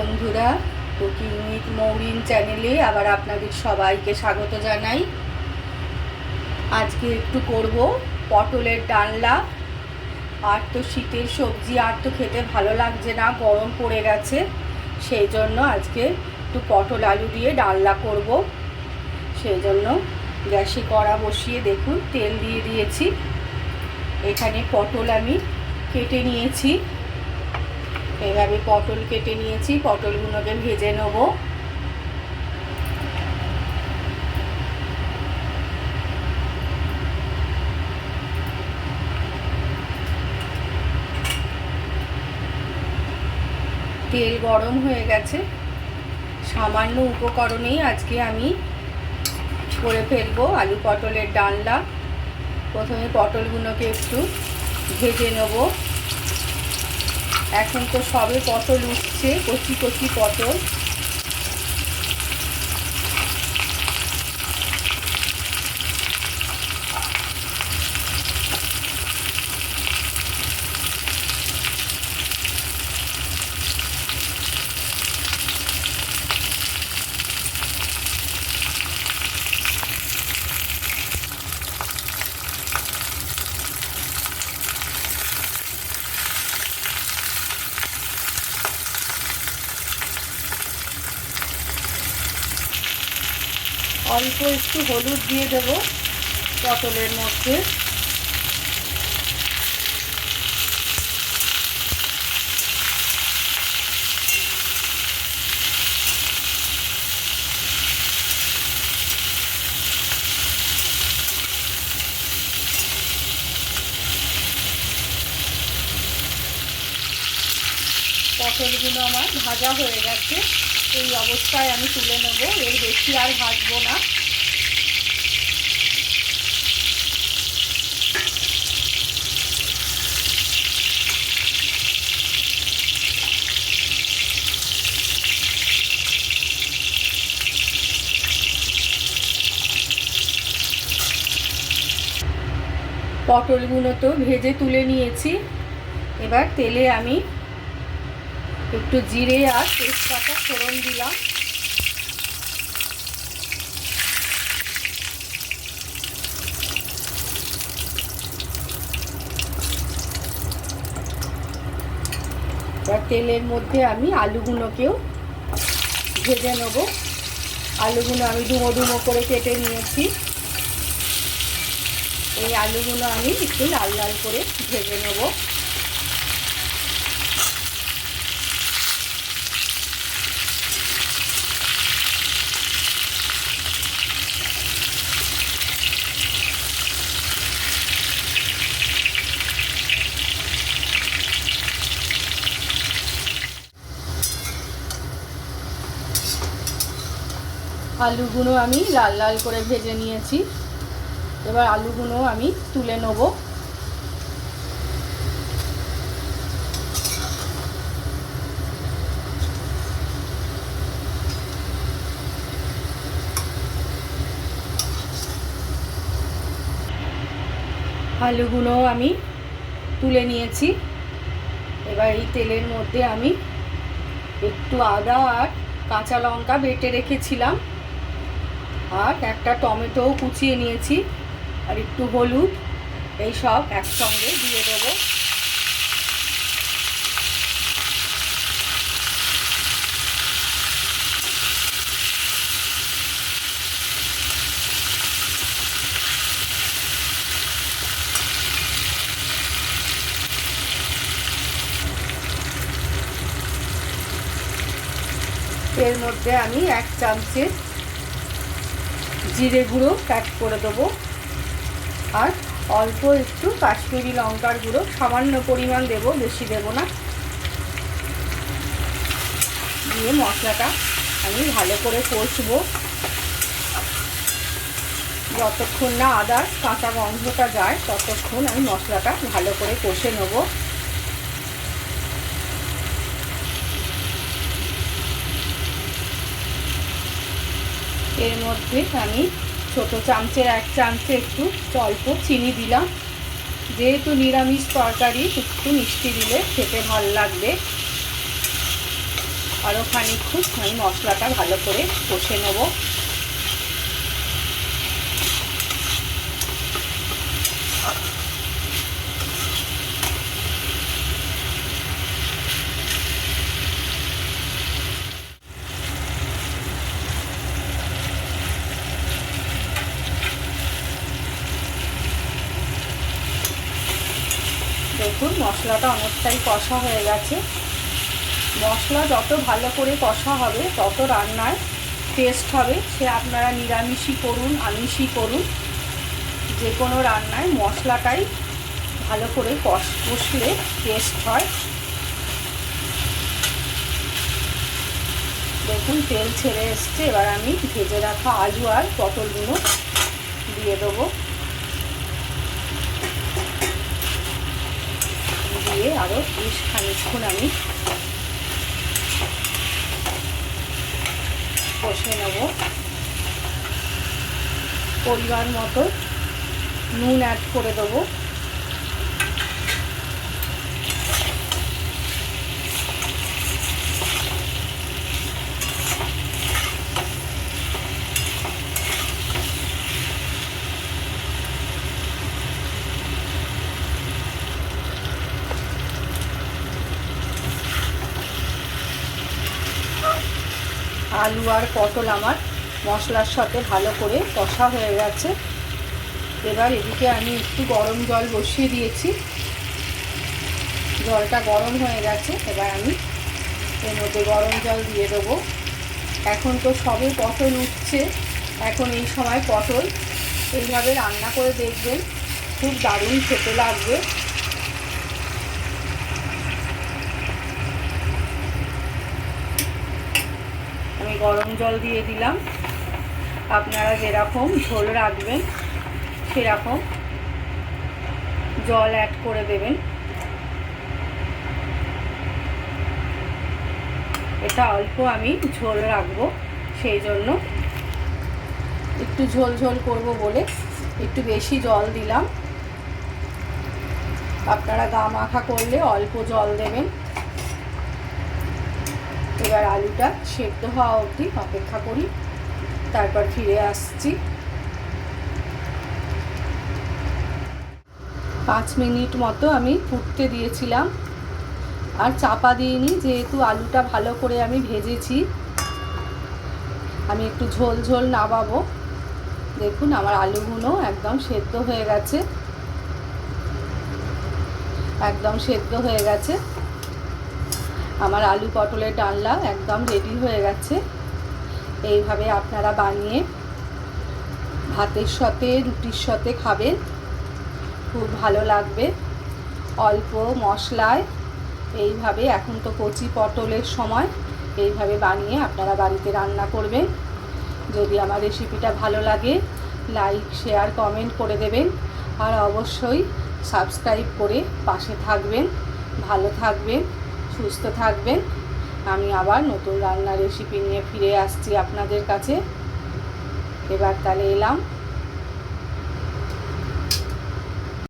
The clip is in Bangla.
বন্ধুরা কুকিং উইথ মৌরিন চ্যানেলে আবার আপনাদের সবাইকে স্বাগত জানাই। আজকে একটু করব পটলের ডালনা। আর তো শীতের সবজি, আর তো খেতে ভালো লাগছে না, গরম পড়ে গেছে। সেই জন্য আজকে একটু পটল আলু দিয়ে ডালনা করব। সেই জন্য গ্যাসে কড়া বসিয়ে দেখুন, তেল দিয়ে দিয়েছি। এখানে পটল আমি কেটে নিয়েছি। এভাবে পটল কেটে নিয়েছি পটলগুলোকে ভেজে নেব। তেল গরম হয়ে গেছে। সামান্য উপকরণেই আজকে আমি করে ফেলব আলু পটলের ডালনা। প্রথমে পটলগুলোকে একটু ভেজে নেব। এখন তো সবে পটল উঠছে কচি কচি পটল। অল্প একটু হলুদ দিয়ে দেব পটলের মধ্যে। পটলগুলো আমার ভাজা হয়ে গেছে। এই অবস্থায় আমি তুলে নেব। এর বেশি আর ভাজবো না। পটলগুলো তো ভেজে তুলে নিয়েছি। এবার তেলে আমি একটু জিরে আর তেজপাতা ফোড়ন দিলাম। তেলের মধ্যে আমি আলুগুলোকেও ভেজে নেব। আলুগুলো আমি ডুমো ডুমো করে কেটে নিয়েছি। এই আলুগুলো আমি একটু লাল লাল করে ভেজে নেব। আলুগুলো আমি লাল লাল করে ভেজে নিয়েছি। এবার আলুগুলো আমি তুলে নেব। আলুগুলো আমি তুলে নিয়েছি। এবার এই তেলের মধ্যে আমি একটু আদা আর কাঁচা লঙ্কা বেটে রেখেছিলাম। আর একটা টমেটোও কুচিয়ে নিয়েছি, আর একটু হলুদ, এই সব একসঙ্গে দিয়ে দেবো। এর মধ্যে আমি এক চামচের জিরে গুঁড়ো অ্যাড করে দেবো। আর অল্প একটু কাশ্মীরি লঙ্কার গুঁড়ো, সামান্য পরিমাণ দেব, বেশি দেব না। দিয়ে মশলাটা আমি ভালো করে কষবো। যতক্ষণ না আদার কাঁচা গন্ধটা যায়, ততক্ষণ আমি মশলাটা ভালো করে কষে নেব। এর মধ্যে আমি ছোট চামচের এক চামচে একটু অল্প চিনি দিলাম। যেহেতু নিরামিষ তরকারি, একটু মিষ্টি দিলে খেতে ভালো লাগবে। আরও খানিক্ষণ আমি মশলাটা ভালো করে কষে নেব। দেখুন, মশলাটা অনেকটাই কষা হয়ে গেছে। মশলা যত ভালো করে কষা হবে, তত রান্নায় টেস্ট হবে। সে আপনারা নিরামিষই করুন, আমিষই করুন। যে কোনো রান্নায় মশলাটাই ভালো করে কষ, কষলে টেস্ট হয়। দেখুন, তেল ছেড়ে এসছে। এবার আমি ভেজে রাখা আলু আর পটলগুলো দিয়ে দেবো। দিয়ে আরও বেশ খানিক্ষণ আমি কষে নেব। পরিমাণ মতো নুন অ্যাড করে দেবো। আলু আর পটল আমার মশলার সাথে ভালো করে কষা হয়ে গেছে। এবার এদিকে আমি একটু গরম জল বসিয়ে দিয়েছি। জলটা গরম হয়ে গেছে, এবার আমি এর মধ্যে গরম জল দিয়ে দেবো। এখন তো সবে পটল উঠছে, এখন এই সময় পটল এইভাবে রান্না করে দেখবেন, খুব দারুণ খেতে লাগবে। গরম জল দিয়ে দিলাম। আপনারা যেরকম ঝোল রাখবেন, সেরকম জল অ্যাড করে দেবেন। এটা অল্প আমি ঝোল রাখব, সেই জন্য একটু ঝোল ঝোল করব বলে একটু বেশি জল দিলাম। আপনারা গা মাখা করলে অল্প জল দেবেন। এবার আলুটা সেদ্ধ হওয়া অবধি অপেক্ষা করি। তারপর ফিরে আসছি। পাঁচ মিনিট মতো আমি ফুটতে দিয়েছিলাম। আর চাপা দিইনি, যেহেতু আলুটা ভালো করে আমি ভেজেছি। আমি একটু ঝোল ঝোল নামাবো। দেখুন, আমার আলুগুলো একদম সেদ্ধ হয়ে গেছে। একদম সেদ্ধ হয়ে গেছে। আমার আলু পটলের ডালনা একদম রেডি হয়ে গেছে। এইভাবে আপনারা বানিয়ে ভাতের সাথে, রুটির সাথে খাবেন। খুব ভালো লাগবে। অল্প মশলায় এইভাবে এখন তো কচি পটলের সময়, এইভাবে বানিয়ে আপনারা বাড়িতে রান্না করবেন। যদি আমার রেসিপিটা ভালো লাগে লাইক শেয়ার কমেন্ট করে দেবেন। আর অবশ্যই সাবস্ক্রাইব করে পাশে থাকবেন। ভালো থাকবেন। সুস্থ থাকবেন। আমি আবার নতুন রান্নার রেসিপি নিয়ে ফিরে আসছি আপনাদের কাছে। এবার তাহলে এলাম।